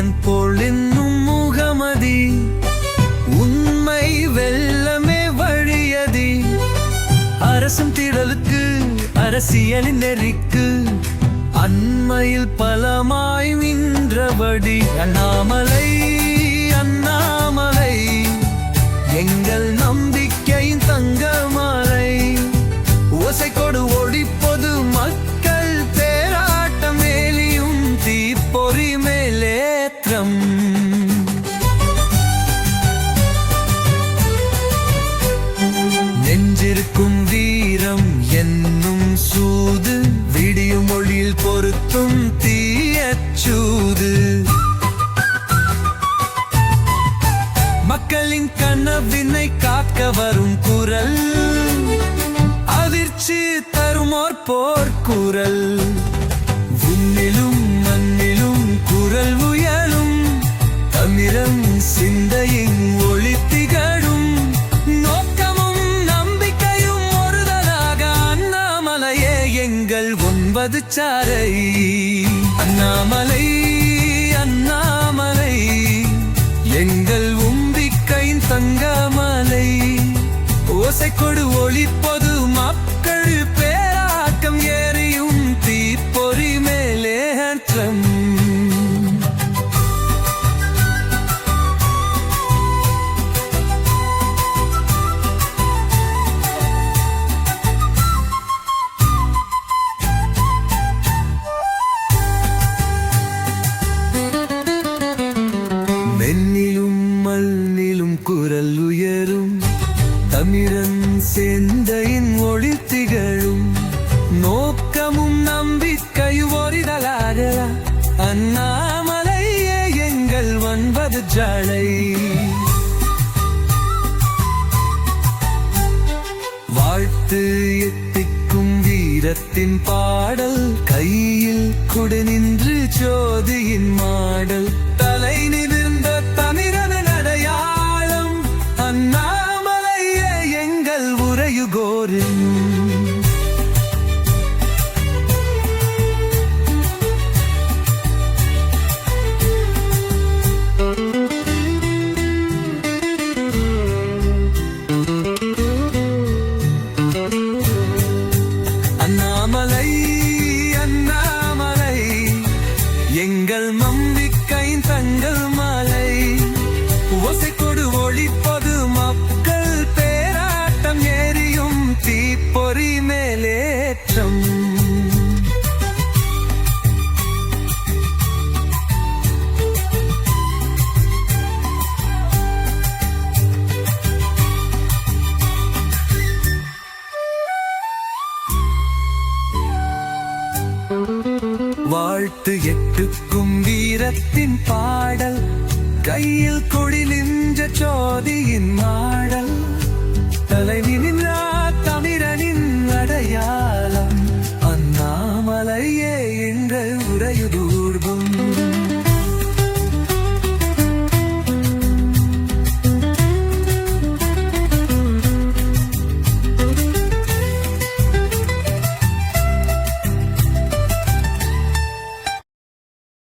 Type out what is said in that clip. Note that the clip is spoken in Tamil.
என் பொழின்னும் முகமதி. உண்மை வெள்ளமே வழியதி. அரசும் திடலுக்கு அரசியலின் நெறிக்கு. அண்மையில் பலமாய் நின்றபடி அண்ணாமலை. இருக்கும் வீரம் என்னும் சூது. விடியும் மொழியில் பொருத்தும் தீயச்சூது மக்களின் கனவினை காக்க வரும் குரல். அதிர்ச்சி தருமோர் போர்க்குரல். எங்கள் அண்ணாமலை அண்ணாமலை எங்கள் உம்பிக்கையின் தங்கமலை. ஓசை கொடு ஒளிப்பது மக்கள் பேராக்கம் ஏறியும் தீப்பொறி மேலேற்றம் மென்னிலும் தமிழன் செந்தையின் ஒளி திகழும். நோக்கமும் நம்பிக்கை ஒரிதலாக அண்ணாமலையே எங்கள் ஒன்பது ஜடை வாழ்த்து எத்திக்கும் வீரத்தின் பாடல் கையில் குடு நின்று ஜோதியின் மாடல். எங்கள் உரையுகோரின் அண்ணாமலை அண்ணாமலை எங்கள் நம்பிக்கையின் தங்கள் மாலை ஓசை கொடு ஒளிப்ப வாழ்த்து எட்டுக்கும் வீரத்தின் பாடல். கையில் கொடி சோதியின் மாடல்.